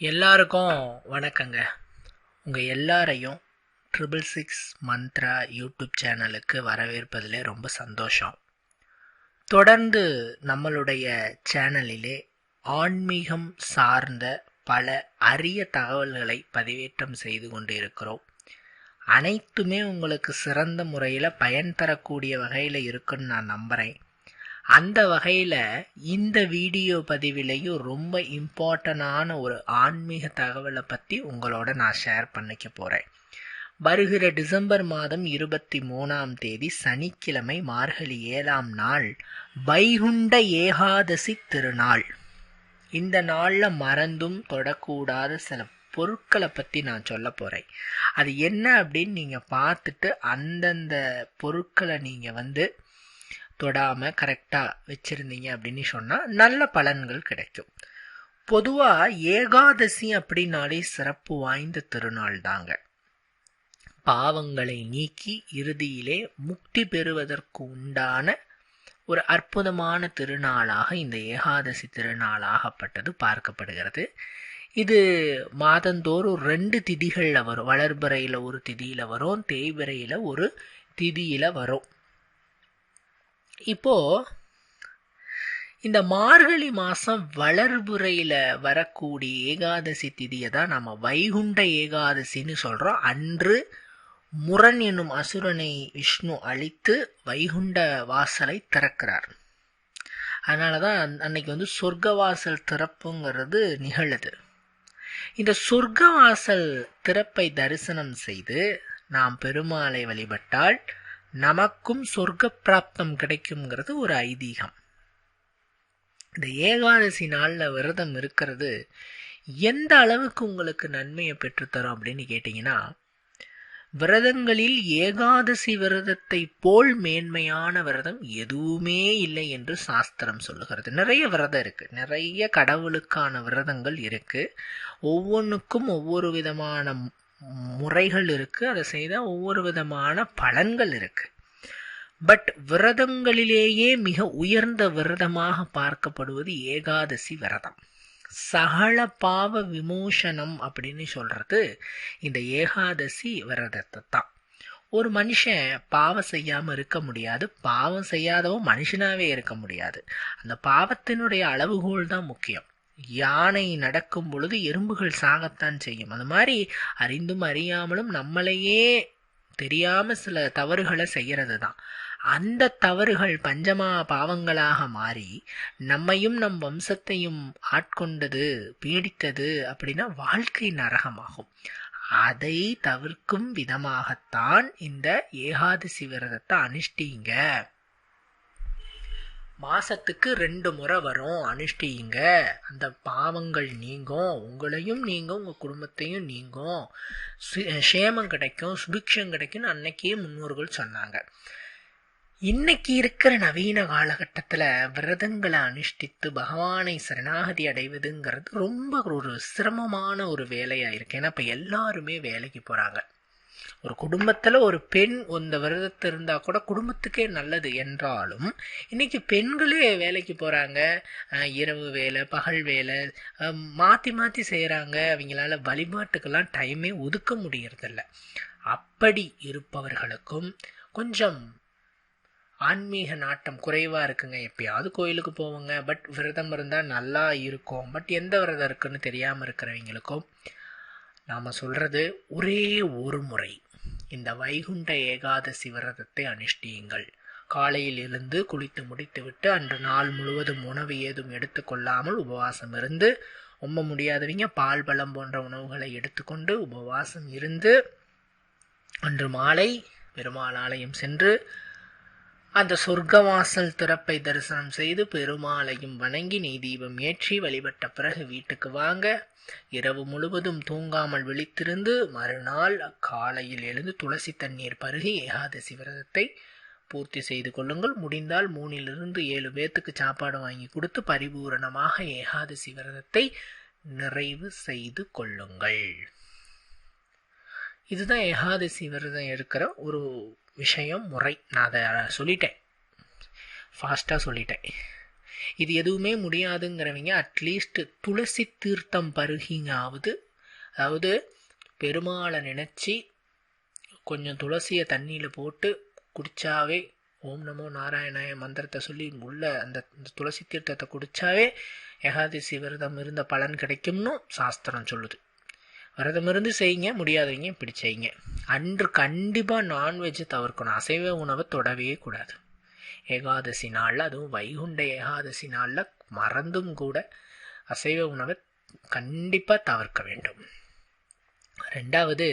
எல்லாருக்கும் வணக்கங்க. உங்கள் எல்லாரையும் ட்ரிபிள் சிக்ஸ் மந்த்ரா யூடியூப் சேனலுக்கு வரவேற்பதில் ரொம்ப சந்தோஷம். தொடர்ந்து நம்மளுடைய சேனலிலே ஆன்மீகம் சார்ந்த பல அரிய தகவல்களை பதிவேற்றம் செய்து கொண்டு இருக்கிறோம் அனைத்துமே உங்களுக்கு சிறந்த முறையில் பயன் தரக்கூடிய வகையில் இருக்குன்னு நான் நம்புகிறேன் அந்த வகையில் இந்த வீடியோ பதிவிலையும் ரொம்ப இம்பார்ட்டண்டான ஒரு ஆன்மீக தகவலை பற்றி உங்களோட நான் ஷேர் பண்ணிக்க போகிறேன் வருகிற டிசம்பர் மாதம் இருபத்தி மூணாம் தேதி சனிக்கிழமை மார்கழி ஏழாம் நாள் வைகுண்ட ஏகாதசி திருநாள். இந்த நாளில் மறந்தும் தொடக்கூடாத சில பொருட்களை பற்றி நான் சொல்ல போகிறேன் அது என்ன அப்படின்னு நீங்கள் பார்த்துட்டு அந்தந்த பொருட்களை நீங்கள் வந்து தொடாமல் கரெக்டாக வச்சுருந்தீங்க அப்படின்னு சொன்னால் நல்ல பலன்கள் கிடைக்கும். பொதுவாக ஏகாதசி அப்படின்னாலே சிறப்பு வாய்ந்த திருநாள் தாங்க. பாவங்களை நீக்கி இறுதியிலே முக்தி பெறுவதற்கு உண்டான ஒரு அற்புதமான திருநாளாக இந்த ஏகாதசி திருநாளாகப்பட்டது பார்க்கப்படுகிறது. இது மாதந்தோறும் ரெண்டு திதிகளில் வரும். வளர்பிறையில் ஒரு திதியில் வரும் தேய்பிறையில் ஒரு திதியில் வரும். இப்போ இந்த மார்கழி மாதம் வளர்புறையில் வரக்கூடிய ஏகாதசி திதியை தான் நம்ம வைகுண்ட ஏகாதசின்னு சொல்கிறோம் அன்று முரண் என்னும் அசுரனை விஷ்ணு அழித்து வைகுண்ட வாசலை திறக்கிறார். அதனால தான் அன்னைக்கு வந்து சொர்க்கவாசல் திறப்புங்கிறது நிகழுது. இந்த சொர்க்க வாசல் திறப்பை தரிசனம் செய்து நாம் பெருமாளை வழிபட்டால் நமக்கும் சொர்க்க பிராப்தம் கிடைக்குங்கிறது ஒரு ஐதீகம். இந்த ஏகாதசி நாளில் விரதம் இருக்கிறது எந்த அளவுக்கு உங்களுக்கு நன்மையை பெற்றுத்தரும் அப்படின்னு கேட்டிங்கன்னா விரதங்களில் ஏகாதசி விரதத்தை போல் மேன்மையான விரதம் எதுவுமே இல்லை என்று சாஸ்திரம் சொல்லுகிறது. நிறைய விரதம் இருக்குது நிறைய கடவுளுக்கான விரதங்கள் இருக்குது ஒவ்வொன்றுக்கும் ஒவ்வொரு விதமான முறைகள் இருக்கு. அதை செய்தால் ஒவ்வொரு விதமான பலன்கள் இருக்கு. பட் விரதங்களிலேயே மிக உயர்ந்த விரதமாக பார்க்கப்படுவது ஏகாதசி விரதம். சகல பாவ விமோசனம் அப்படின்னு சொல்றது இந்த ஏகாதசி விரதத்தை தான். ஒரு மனுஷன் பாவம் செய்யாமல் இருக்க முடியாது. பாவம் செய்யாதவன் மனுஷனாவே இருக்க முடியாது. அந்த பாவத்தினுடைய அளவுகோல் தான் முக்கியம். யானை நடக்கும் பொழுது எறும்புகள் சாகத்தான் செய்யும். அது மாதிரி அறிந்தும் அறியாமலும் நம்மளையே தெரியாமல் சில தவறுகளை செய்கிறது தான் அந்த தவறுகள் பஞ்சமா பாவங்களாக மாறி நம்மையும் நம் வம்சத்தையும் ஆட்கொண்டது பீடித்தது அப்படின்னா வாழ்க்கை நரகமாகும். அதை தவிர்க்கும் விதமாகத்தான் இந்த ஏகாதசி விரதத்தை அனுஷ்டிங்க. மாசத்துக்கு ரெண்டு முறை வரும் அனுஷ்டிங்க. அந்த பாவங்கள் நீங்கும் உங்களையும் நீங்கும் உங்கள் குடும்பத்தையும் நீங்கும். சேமம் கிடைக்கும் சுபிக்ஷம் கிடைக்கும்னு அன்னைக்கே முன்னோர்கள் சொன்னாங்க. இன்னைக்கு இருக்கிற நவீன காலகட்டத்தில் விரதங்களை அனுஷ்டித்து பகவானை சரணாகதி அடைவதுங்கிறது ரொம்ப ஒரு சிரமமான ஒரு வேலையாக இருக்கு. ஏன்னா இப்போ எல்லாருமே வேலைக்கு போகிறாங்க ஒரு குடும்பத்தில் ஒரு பெண் இந்த விரதத்தை இருந்தால் கூட குடும்பத்துக்கே நல்லது என்றாலும் இன்னைக்கு பெண்களே வேலைக்கு போகிறாங்க இரவு வேலை பகல் வேலை மாற்றி மாற்றி செய்கிறாங்க அவங்களால வழிபாட்டுக்கெல்லாம் டைமே ஒதுக்க முடியறதில்ல. அப்படி இருப்பவர்களுக்கும் கொஞ்சம் ஆன்மீக நாட்டம் குறைவாக இருக்குங்க. எப்பயாவது கோயிலுக்கு போவோங்க. பட் விரதம் இருந்தால் நல்லா இருக்கும். பட் எந்த விரதம் இருக்குன்னு தெரியாமல் இருக்கிறவங்களுக்கும் நாம் சொல்கிறது ஒரே ஒரு முறை. இந்த வைகுண்ட ஏகாதசி விரதத்தை அனுஷ்டியுங்கள். காலையில் இருந்து குளித்து முடித்துவிட்டு அன்று நாள் முழுவதும் உணவு ஏதும் எடுத்துக்கொள்ளாமல் உபவாசம் இருந்து ரொம்ப முடியாதவங்க பால் பழம் போன்ற உணவுகளை எடுத்துக்கொண்டு உபவாசம் இருந்து அன்று மாலை பெருமாள் ஆலயம் சென்று அந்த சொர்க்கவாசல் திறப்பை தரிசனம் செய்து பெருமாளையும் வணங்கி நீ தீபம் ஏற்றி வழிபட்ட பிறகு வீட்டுக்கு வாங்க. இரவு முழுவதும் தூங்காமல் விழித்திருந்து மறுநாள் காலையில் எழுந்து துளசி தண்ணீர் பருகி ஏகாதசி விரதத்தை பூர்த்தி செய்து கொள்ளுங்கள். முடிந்தால் மூணிலிருந்து ஏழு பேத்துக்கு சாப்பாடு வாங்கி கொடுத்து பரிபூரணமாக ஏகாதசி விரதத்தை நிறைவு செய்து கொள்ளுங்கள். இதுதான் ஏகாதசி விரதம் இருக்கிற ஒரு விஷயம் முறை. நான் அதை சொல்லிட்டேன். ஃபாஸ்ட்டாக சொல்லிட்டேன். இது எதுவுமே முடியாதுங்கிறவங்க அட்லீஸ்ட் துளசி தீர்த்தம் பருகிங்காவது அதாவது பெருமாளை நினச்சி கொஞ்சம் துளசியை தண்ணியில் போட்டு குடித்தாவே ஓம் நமோ நாராயணாய மந்திரத்தை சொல்லி உள்ள அந்த அந்த துளசி தீர்த்தத்தை குடித்தாவே ஏகாதசி விரதம் இருந்த பலன் கிடைக்கும்னு சாஸ்திரம் சொல்லுது. விரதமிருந்து செய்யுங்க முடியாதவங்க இப்படி செய்யுங்க. அன்று கண்டிப்பாக நான்வெஜ்ஜை தவிர்க்கணும். அசைவ உணவை தொடவே கூடாது. ஏகாதசி நாளில் அதுவும் வைகுண்ட ஏகாதசி நாளில் மறந்தும் கூட அசைவ உணவை கண்டிப்பாக தவிர்க்க வேண்டும். ரெண்டாவது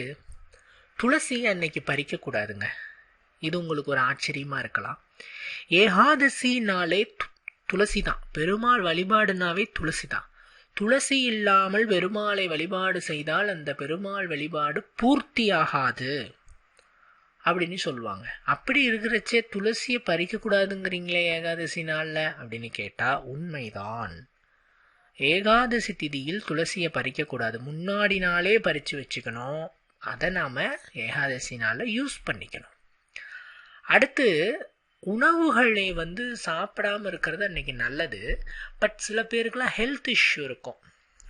துளசி அன்னைக்கு பறிக்கக்கூடாதுங்க இது உங்களுக்கு ஒரு ஆச்சரியமாக இருக்கலாம். ஏகாதசினாலே துளசி தான் பெருமாள் வழிபாடுனாவே துளசி தான் துளசி இல்லாமல் பெருமாளை வழிபாடு செய்தால் அந்த பெருமாள் வழிபாடு பூர்த்தியாகாது. அப்படின்னு சொல்லுவாங்க. அப்படி இருக்கிறச்சே துளசியை பறிக்கக்கூடாதுங்கிறீங்களே ஏகாதசி நாளில் அப்படின்னு கேட்டால் உண்மைதான். ஏகாதசி திதியில் துளசியை பறிக்கக்கூடாது. முன்னாடி நாளே பறித்து வச்சுக்கணும். அதை நாம் ஏகாதசி நாளில் யூஸ் பண்ணிக்கணும். அடுத்து உணவுகளை வந்து சாப்பிடாமல் இருக்கிறது அன்றைக்கி நல்லது. பட் சில பேருக்குலாம் ஹெல்த் இஷ்யூ இருக்கும்.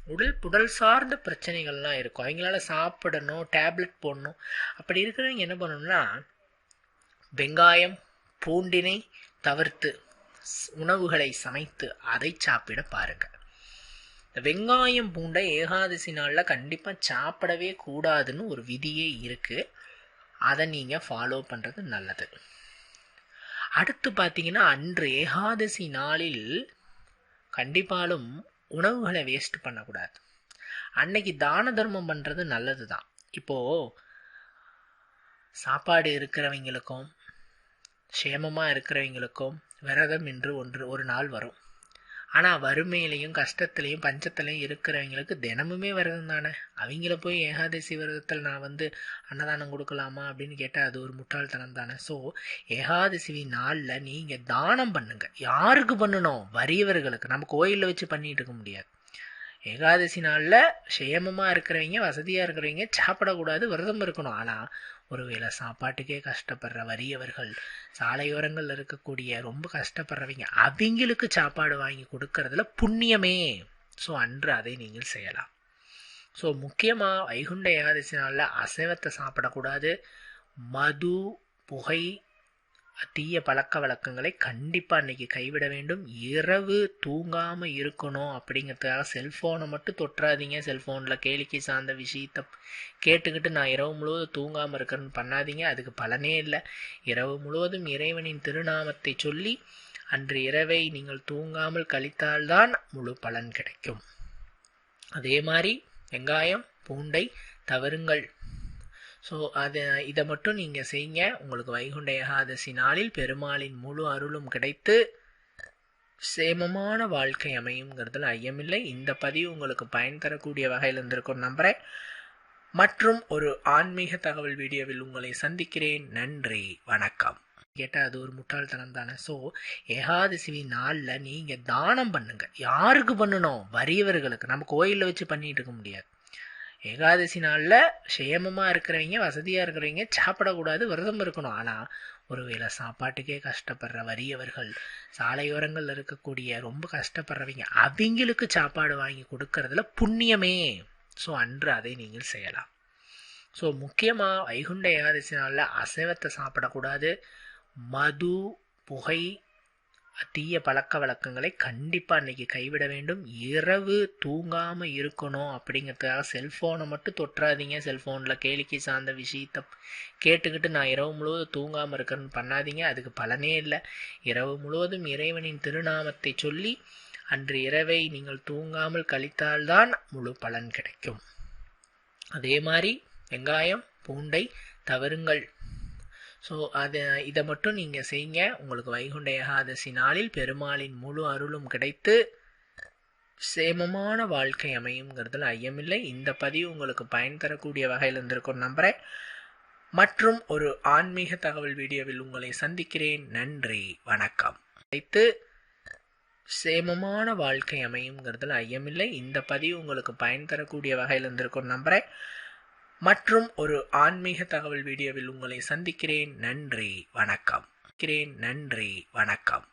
உடல் உடல் சார்ந்த பிரச்சனைகள்லாம் இருக்கும். அவங்களால சாப்பிடணும் டேப்லெட் போடணும். அப்படி இருக்கிறவங்க என்ன பண்ணணும்னா வெங்காயம் பூண்டினை தவிர்த்து உணவுகளை சமைத்து அதை சாப்பிட பாருங்கள் வெங்காயம் பூண்டை ஏகாதசி நாளில் கண்டிப்பாக சாப்பிடவே கூடாதுன்னு ஒரு விதியே இருக்குது அதை நீங்கள் ஃபாலோ பண்ணுறது நல்லது. அடுத்து பார்த்தீங்கன்னா அன்று ஏகாதசி நாளில் கண்டிப்பாலும் உணவுகளை வேஸ்ட் பண்ணக்கூடாது. அன்னைக்கு தான தர்மம் பண்ணுறது நல்லது தான் இப்போது சாப்பாடு இருக்கிறவங்களுக்கும் சேமமாக இருக்கிறவங்களுக்கும் விரதம் என்று ஒன்று ஒரு நாள் வரும். ஆனால் வறுமையிலையும் கஷ்டத்துலையும் பஞ்சத்துலையும் இருக்கிறவங்களுக்கு தினமுமே விரதம் தானே? அவங்கள போய் ஏகாதசி விரதத்தில் நான் வந்து அன்னதானம் கொடுக்கலாமா அப்படின்னு கேட்டால் அது ஒரு முட்டாள்தனம் தானே. ஸோ ஏகாதசி நாளில் நீங்கள் தானம் பண்ணுங்கள் யாருக்கு பண்ணணும்? வறியவர்களுக்கு. நம்ம கோயிலில் வச்சு பண்ணிட்டு இருக்க முடியாது. ஏகாதசி நாளில் சேமமாக இருக்கிறவங்க வசதியாக இருக்கிறவங்க சாப்பிடக்கூடாது விரதம் இருக்கணும். ஆனால் ஒருவேளை சாப்பாட்டுக்கே கஷ்டப்படுற வறியவர்கள் சாலையோரங்களில் இருக்கக்கூடிய ரொம்ப கஷ்டப்படுறவங்க அவங்களுக்கு சாப்பாடு வாங்கி கொடுக்கறதுல புண்ணியமே. ஸோ அன்று அதை நீங்கள் செய்யலாம். ஸோ முக்கியமாக வைகுண்ட ஏகாதசி நாளில் அசைவத்தை சாப்பிடக்கூடாது. மது புகை தீய பழக்க வழக்கங்களை கண்டிப்பாக இன்றைக்கி கைவிட வேண்டும். இரவு தூங்காமல் இருக்கணும் அப்படிங்கிறதுக்காக செல்ஃபோனை மட்டும் தொட்டுறாதீங்க செல்ஃபோனில் கேளிக்கை சார்ந்த விஷயத்தை கேட்டுக்கிட்டு நான் இரவு முழுவதும் தூங்காமல் இருக்கிறேன்னு பண்ணாதீங்க. அதுக்கு பலனே இல்லை. இரவு முழுவதும் இறைவனின் திருநாமத்தை சொல்லி அன்று இரவை நீங்கள் தூங்காமல் கழித்தால்தான் முழு பலன் கிடைக்கும். அதே மாதிரி வெங்காயம் பூண்டை தவறுங்கள். ஸோ அதை இதை மட்டும் நீங்கள் செய்யுங்க. உங்களுக்கு வைகுண்ட ஏகாதசி நாளில் பெருமாளின் முழு அருளும் கிடைத்து சேமமான வாழ்க்கை அமையுங்கிறதுல ஐயமில்லை. இந்த பதிவு உங்களுக்கு பயன் தரக்கூடிய வகையில் இருந்திருக்கும் நம்புகிறேன் மற்றும் ஒரு ஆன்மீக தகவல் வீடியோவில் உங்களை சந்திக்கிறேன். நன்றி. வணக்கம். கேட்டால் அது ஒரு முட்டாள்தனம் தானே. ஸோ ஏகாதசி நாளில் நீங்கள் தானம் பண்ணுங்க. யாருக்கு பண்ணணும்? வறியவர்களுக்கு. நம்ம கோயிலில் வச்சு பண்ணிட்டு இருக்க முடியாது. ஏகாதசி நாளில் க்ஷேமமாக இருக்கிறவங்க வசதியாக இருக்கிறவங்க சாப்பிடக்கூடாது விரதம் இருக்கணும். ஆனால் ஒருவேளை சாப்பாட்டுக்கே கஷ்டப்படுற வறியவர்கள் சாலையோரங்களில் இருக்கக்கூடிய ரொம்ப கஷ்டப்படுறவங்க அவங்களுக்கு சாப்பாடு வாங்கி கொடுக்கறதுல புண்ணியமே. ஸோ அன்று அதை நீங்கள் செய்யலாம். ஸோ முக்கியமாக வைகுண்ட ஏகாதசி நாளில் அசைவத்தை சாப்பிடக்கூடாது. மது புகை தீய பழக்க வழக்கங்களை கண்டிப்பாக இன்றைக்கி கைவிட வேண்டும். இரவு தூங்காமல் இருக்கணும் அப்படிங்கிறதுக்காக செல்ஃபோனை மட்டும் தொட்டுறாதீங்க செல்ஃபோனில் கேளிக்கை சார்ந்த விஷயத்தை கேட்டுக்கிட்டு நான் இரவு முழுவதும் தூங்காமல் இருக்கிறேன்னு பண்ணாதீங்க. அதுக்கு பலனே இல்லை. இரவு முழுவதும் இறைவனின் திருநாமத்தை சொல்லி அன்று இரவை நீங்கள் தூங்காமல் கழித்தால்தான் முழு பலன் கிடைக்கும். அதே மாதிரி வெங்காயம் பூண்டை தவறுங்கள். ஸோ அதை இதை மட்டும் நீங்கள் செய்யுங்க. உங்களுக்கு வைகுண்ட ஏகாதசி நாளில் பெருமாளின் முழு அருளும் கிடைத்து சேமமான வாழ்க்கை அமையுங்கிறதுல ஐயமில்லை. இந்த பதிவு உங்களுக்கு பயன் தரக்கூடிய வகையில் இருந்திருக்கும் நம்புகிறேன் மற்றும் ஒரு ஆன்மீக தகவல் வீடியோவில் உங்களை சந்திக்கிறேன். நன்றி. வணக்கம். வைத்து சேமமான வாழ்க்கை அமையுங்கிறதுல ஐயமில்லை. இந்த பதிவு உங்களுக்கு பயன் தரக்கூடிய வகையில் இருந்திருக்கும் நம்புகிறேன் மற்றும் ஒரு ஆன்மீக தகவல் வீடியோவில் உங்களை சந்திக்கிறேன். நன்றி வணக்கம். நன்றி வணக்கம்.